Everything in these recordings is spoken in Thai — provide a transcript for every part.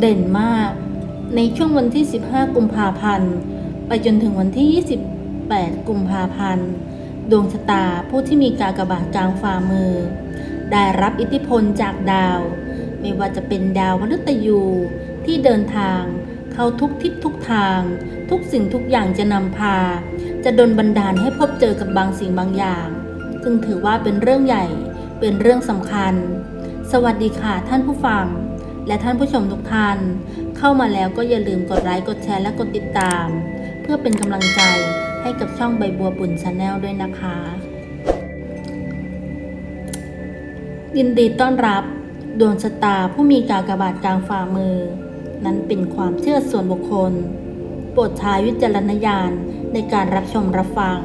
เด่นมาก ในช่วงวันที่ 15 กุมภาพันธ์ ไปจนถึงวันที่ 28 กุมภาพันธ์ ดวงชะตาผู้ที่มีกากบาทกลางฝ่ามือ ได้รับอิทธิพลจากดาว ไม่ว่าจะเป็นดาวพฤตยูที่เดินทางเข้าทุกทิศทุกทาง ทุกสิ่งทุกอย่างจะนำพา จะดลบันดาลให้พบเจอกับบางสิ่งบางอย่าง ซึ่งถือว่าเป็นเรื่องใหญ่เป็นเรื่องสำคัญ สวัสดีค่ะท่านผู้ฟัง และท่านผู้ชมทุกท่าน เข้ามาแล้วก็อย่าลืมกดไลค์กดแชร์และกดติดตาม เพื่อเป็นกำลังใจให้กับช่องใบบัวบุญชาแนลด้วยนะคะ ยินดีต้อนรับ ดวงชะตาผู้มีกากบาทกลางฝ่ามือ นั้นเป็นความเชื่อส่วนบุคคล โปรดใช้วิจารณญาณในการรับชมรับฟัง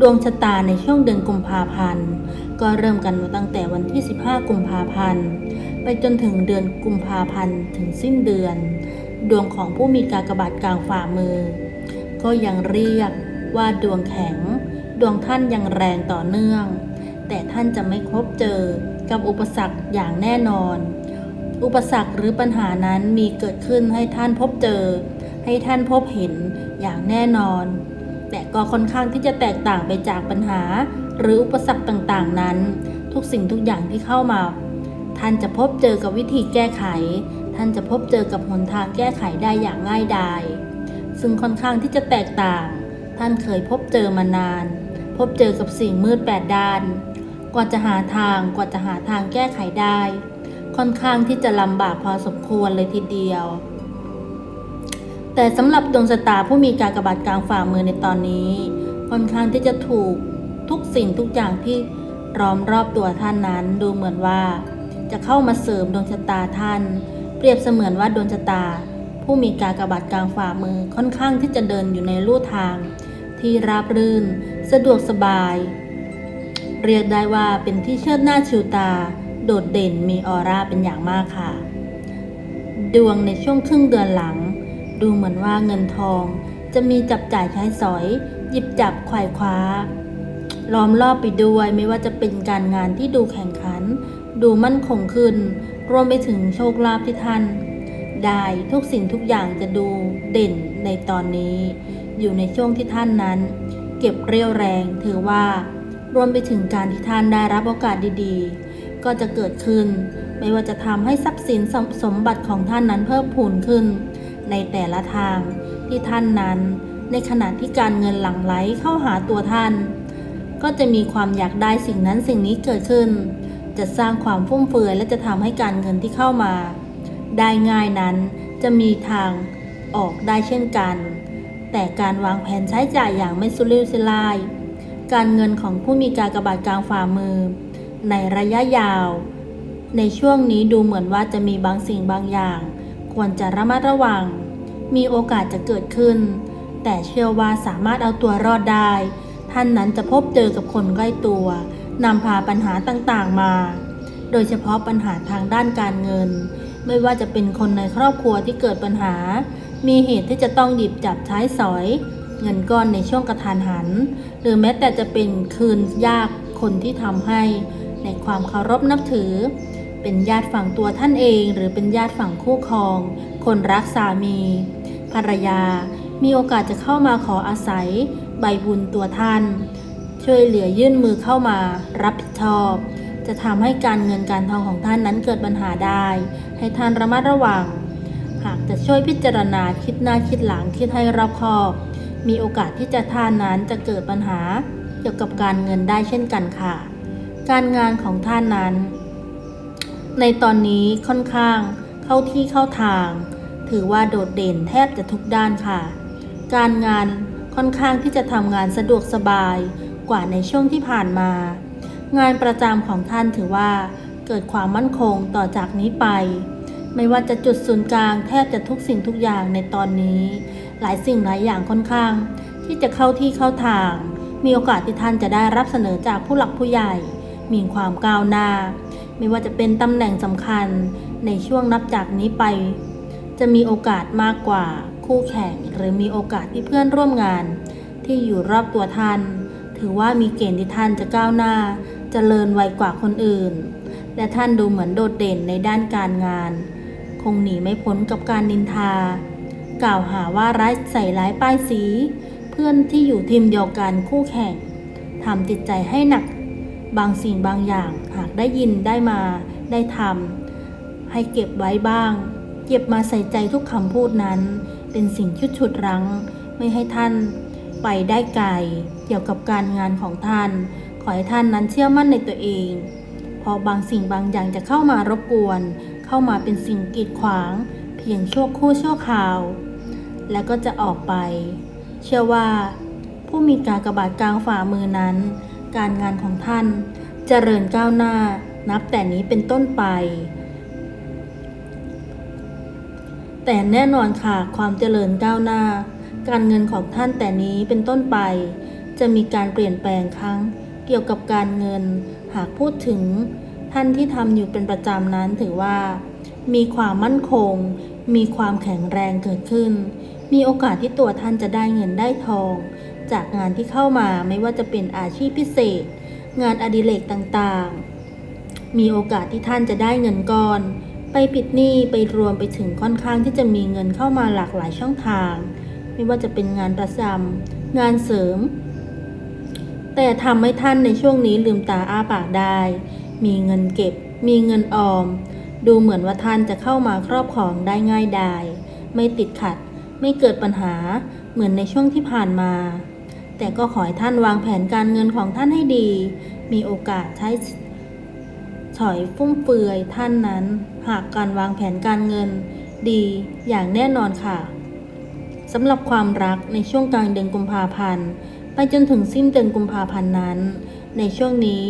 ดวงชะตาในช่วงเดือนกุมภาพันธ์ก็เริ่มกันมาตั้งแต่วันที่ 15 กุมภาพันธ์ ไปจนถึงเดือนกุมภาพันธ์ถึงสิ้นเดือน ดวงของผู้มีกากบาทกลางฝ่ามือ ก็ยังเรียกว่าดวงแข็ง ดวงท่านยังแรงต่อเนื่อง แต่ท่านจะไม่พบเจอกับอุปสรรคอย่างแน่นอน อุปสรรคหรือปัญหานั้นมีเกิดขึ้นให้ท่านพบเจอ ให้ท่านพบเห็นอย่างแน่นอน แต่ก็ค่อนข้างที่จะแตกต่างไปจากปัญหา หรืออุปสรรคต่างๆนั้น ทุกสิ่งทุกอย่างที่เข้ามา ท่านจะพบเจอกับวิธีแก้ไข ท่านจะพบเจอกับหนทางแก้ไขได้อย่างง่ายดาย ซึ่งค่อนข้างที่จะแตกต่าง ท่านเคยพบเจอมานาน พบเจอกับสิ่งมืดแปดด้าน กว่าจะหาทาง กว่าจะหาทางแก้ไขได้ ค่อนข้างที่จะลำบากพอสมควรเลยทีเดียว แต่สำหรับดวงชะตาผู้มีการกระบาดกลางฝ่ามือในตอนนี้ ค่อนข้างที่จะถูกทุกสิ่งทุกอย่างที่ล้อมรอบตัวท่านนั้นดูเหมือนว่า จะเข้ามาเสริมดวงชะตาท่าน เปรียบเสมือนว่าดวงชะตา ผู้มีกากระบาดกลางฝ่ามือค่อนข้างที่จะเดินอยู่ในลู่ทาง ที่ราบรื่น สะดวกสบาย เรียกได้ว่าเป็นที่เชิดหน้าชิวตา โดดเด่นมีออร่าเป็นอย่างมากค่ะ ดวงในช่วงครึ่งเดือนหลัง ดูเหมือนว่าเงินทอง จะมีจับจ่ายใช้สอย หยิบจับไขว่คว้าล้อมรอบไปด้วยไม่ว่าจะเป็นการงานที่ดูแข่งขัน ดูมั่นคงขึ้น รวมไปถึงโชคลาภที่ท่าน ได้ทุกสิ่งทุกอย่างจะดูเด่นในตอนนี้ อยู่ในช่วงที่ท่านนั้น เก็บเรี่ยวแรงถือว่า รวมไปถึงการที่ท่านได้รับโอกาสดีๆ ก็จะเกิดขึ้น ไม่ว่าจะทำให้ทรัพย์สินสมสมบัติของท่านนั้นเพิ่มพูนขึ้น ในแต่ละทางที่ท่านนั้น ในขณะที่การเงินหลั่งไหลเข้าหาตัวท่าน ก็จะมีความอยากได้สิ่งนั้นสิ่งนี้เกิดขึ้น จะสร้างความฟุ่มเฟือยและจะทำให้การเงินที่เข้ามา ได้ง่ายนั้นจะมีทางออกได้เช่นกัน แต่การวางแผนใช้จ่ายอย่างไม่สุรุ่ยสุร่ายการเงินของผู้มีการกระบาดกลางฝ่ามือ ในระยะยาว ในช่วงนี้ดูเหมือนว่าจะมีบางสิ่งบางอย่าง ควรจะระมัดระวัง มีโอกาสจะเกิดขึ้น แต่เชื่อว่าสามารถเอาตัวรอดได้ ท่านนั้นจะพบเจอกับคนใกล้ตัว นำพาปัญหาต่างๆมา โดยเฉพาะปัญหาทางด้านการเงิน ไม่ว่าจะเป็นคนในครอบครัวที่เกิดปัญหา มีเหตุที่จะต้องหยิบจับใช้สอย เงินก้อนในช่วงกระทานหัน หรือแม้แต่จะเป็นคืนยากคนที่ทำให้ในความเคารพนับถือ เป็นญาติฝั่งตัวท่านเอง หรือเป็นญาติฝั่งคู่ครอง คนรักสามี ภรรยา มีโอกาสจะเข้ามาขออาศัย ใบบุญตัวท่าน ช่วยเหลือยื่นมือเข้ามา รับผิดชอบ จะทำให้การเงินการทองของท่านนั้นเกิดปัญหาได้ ให้ท่านระมัดระวัง หากจะช่วยพิจารณาคิดหน้าคิดหลังคิดให้รอบคอบ มีโอกาสที่จะท่านนั้นจะเกิดปัญหา เกี่ยวกับการเงินได้เช่นกันค่ะ การงานของท่านนั้น ในตอนนี้ค่อนข้างเข้าที่เข้าทาง ถือว่าโดดเด่นแทบจะทุกด้านค่ะ การงานค่อนข้างที่จะทำงานสะดวกสบาย กว่าในช่วงที่ผ่านมา งานประจำของท่านถือว่าเกิดความมั่นคงต่อจากนี้ไป ไม่ว่าจะจุดศูนย์กลางแทบจะทุกสิ่งทุกอย่างในตอนนี้ หลายสิ่งหลายอย่างค่อนข้าง ที่จะเข้าที่เข้าทาง มีโอกาสที่ท่านจะได้รับเสนอจากผู้หลักผู้ใหญ่ มีความก้าวหน้า ไม่ว่าจะเป็นตำแหน่งสำคัญในช่วงนับจากนี้ไป จะมีโอกาสมากกว่าคู่แข่งหรือมีโอกาสที่เพื่อนร่วมงานที่อยู่รอบตัวท่าน ถือว่ามีเกณฑ์ที่ท่านจะก้าวหน้าจเจริญไวกว่าคนอื่น และท่านดูเหมือนโดดเด่นในด้านการงาน คงหนีไม่พ้นกับการนินทา กล่าวหาว่าร้ายใส่ร้ายป้ายสี เพื่อนที่อยู่ทีมเดียวกันคู่แข่งทำจิตใจให้หนัก บางสิ่งบางอย่างหากได้ยินได้มาได้ทำให้เก็บไว้บ้าง เก็บมาใส่ใจทุกคำพูดนั้น เป็นสิ่งชุดฉุดรั้ง ไม่ให้ท่านไปได้ไกล กี่ยวกับการงานของท่าน ขอให้ท่านนั้นเชื่อมั่นในตัวเองเพอบางสิ่งบางอย่างจะเข้ามารบกวน เข้ามาเป็นสิ่งกีดขวาง เพียงชั่วครู่ชั่วคราว แล้วก็จะออกไป เชื่อว่า ผู้มีกากระบาทกลางฝ่ามือนั้น การงานของท่านจเจริญก้าวหน้านับแต่นี้เป็นต้นไปแต่แน่นอนค่ะความเจริญก้าวหน้า การเงินของท่านแต่นี้เป็นต้นไป จะมีการเปลี่ยนแปลงครั้ง เกี่ยวกับการเงิน หากพูดถึง ท่านที่ทำอยู่เป็นประจำนั้นถือว่า มีความมั่นคง มีความแข็งแรงเกิดขึ้น มีโอกาสที่ตัวท่านจะได้เงินได้ทอง จากงานที่เข้ามาไม่ว่าจะเป็นอาชีพพิเศษ งานอดิเรกต่างๆ มีโอกาสที่ท่านจะได้เงินก้อน ไปปิดหนี้ไปรวมไปถึงค่อนข้างที่จะมีเงินเข้ามาหลากหลายช่องทาง ไม่ว่าจะเป็นงานประจำงานเสริม แต่ทำให้ท่านในช่วงนี้ลืมตาอ้าปากได้ มีเงินเก็บ มีเงินออม ดูเหมือนว่าท่านจะเข้ามาครอบครองได้ง่ายดายไม่ติดขัด ไม่เกิดปัญหาเหมือนในช่วงที่ผ่านมา แต่ก็ขอให้ท่านวางแผนการเงินของท่านให้ดี มีโอกาสใช้ถอยฟุ่มเฟือยท่านนั้น หากการวางแผนการเงิน ดีอย่างแน่นอนค่ะสำหรับความรักในช่วงกลางเดือนกุมภาพันธ์ จนถึงสิ้นเดือนกุมภาพันธ์นั้น ในช่วงนี้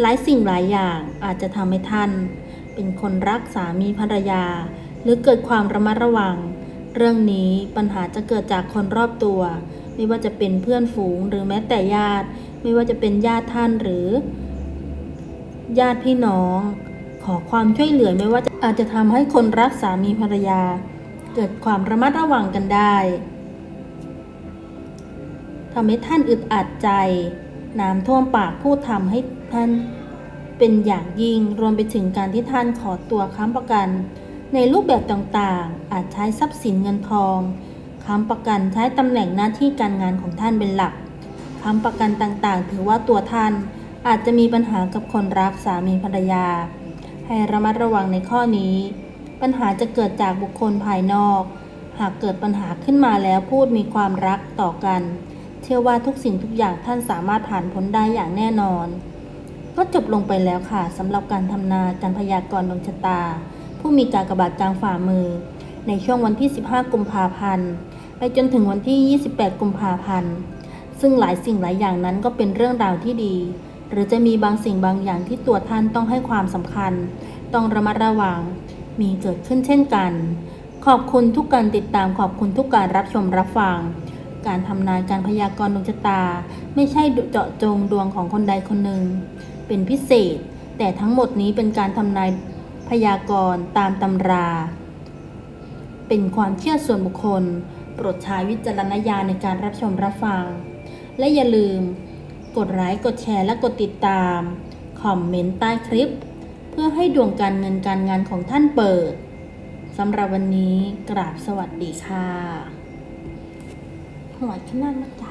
หลายสิ่งหลายอย่างอาจจะทำให้ท่าน เป็นคนรักสามีภรรยา หรือเกิดความระมัดระวัง เรื่องนี้ปัญหาจะเกิดจากคนรอบตัว ไม่ว่าจะเป็นเพื่อนฝูงหรือแม้แต่ญาติ ไม่ว่าจะเป็นญาติท่านหรือ ญาติพี่น้อง ขอความช่วยเหลือไม่ว่าจะอาจจะทำให้คนรักสามีภรรยา เกิดความระมัดระวังกันได้ ทำให้ท่านอึดอัดใจ น้ำท่วมปากพูดทำให้ท่านเป็นอย่างยิ่งรวมไปถึงการที่ท่านขอตัวค้ำประกัน ในรูปแบบต่างๆ อาจใช้ทรัพย์สินเงินทองค้ำประกันใช้ตำแหน่งหน้าที่การงานของท่านเป็นหลักค้ำประกันต่างๆ ถือว่าตัวท่านอาจจะมีปัญหากับคนรักสามีภรรยา ให้ระมัดระวังในข้อนี้ ปัญหาจะเกิดจากบุคคลภายนอก หากเกิดปัญหาขึ้นมาแล้วพูดมีความรักต่อกัน เชื่อว่าทุกสิ่งทุกอย่างท่านสามารถผ่านพ้นได้อย่างแน่นอน ก็จบลงไปแล้วค่ะสำหรับการทำนาการพยากรณ์ดวงชะตา ผู้มีกากบาทกลางฝ่ามือ ในช่วงวันที่ 15 กุมภาพันธ์ไปจนถึงวันที่ 28 กุมภาพันธ์ซึ่งหลายสิ่งหลายอย่างนั้นก็เป็นเรื่องราวที่ดี หรือจะมีบางสิ่งบางอย่างที่ตัวท่านต้องให้ความสำคัญ ต้องระมัดระวัง มีเกิดขึ้นเช่นกัน ขอบคุณทุกการติดตามขอบคุณทุกการรับชมรับฟัง การทำนายการพยากรณ์ดวงชะตา ไม่ใช่เจาะจงดวงของคนใดคนหนึ่ง เป็นพิเศษ แต่ทั้งหมดนี้เป็นการทำนายพยากรณ์ตามตำรา เป็นความเชื่อส่วนบุคคล โปรดใช้วิจารณญาณในการรับชมรับฟัง และอย่าลืม กดไลค์กดแชร์และกดติดตาม คอมเมนต์ใต้คลิป เพื่อให้ดวงการเงินการงานของท่านเปิดสำหรับวันนี้กราบสวัสดีค่ะ หวยขนาดนักใจ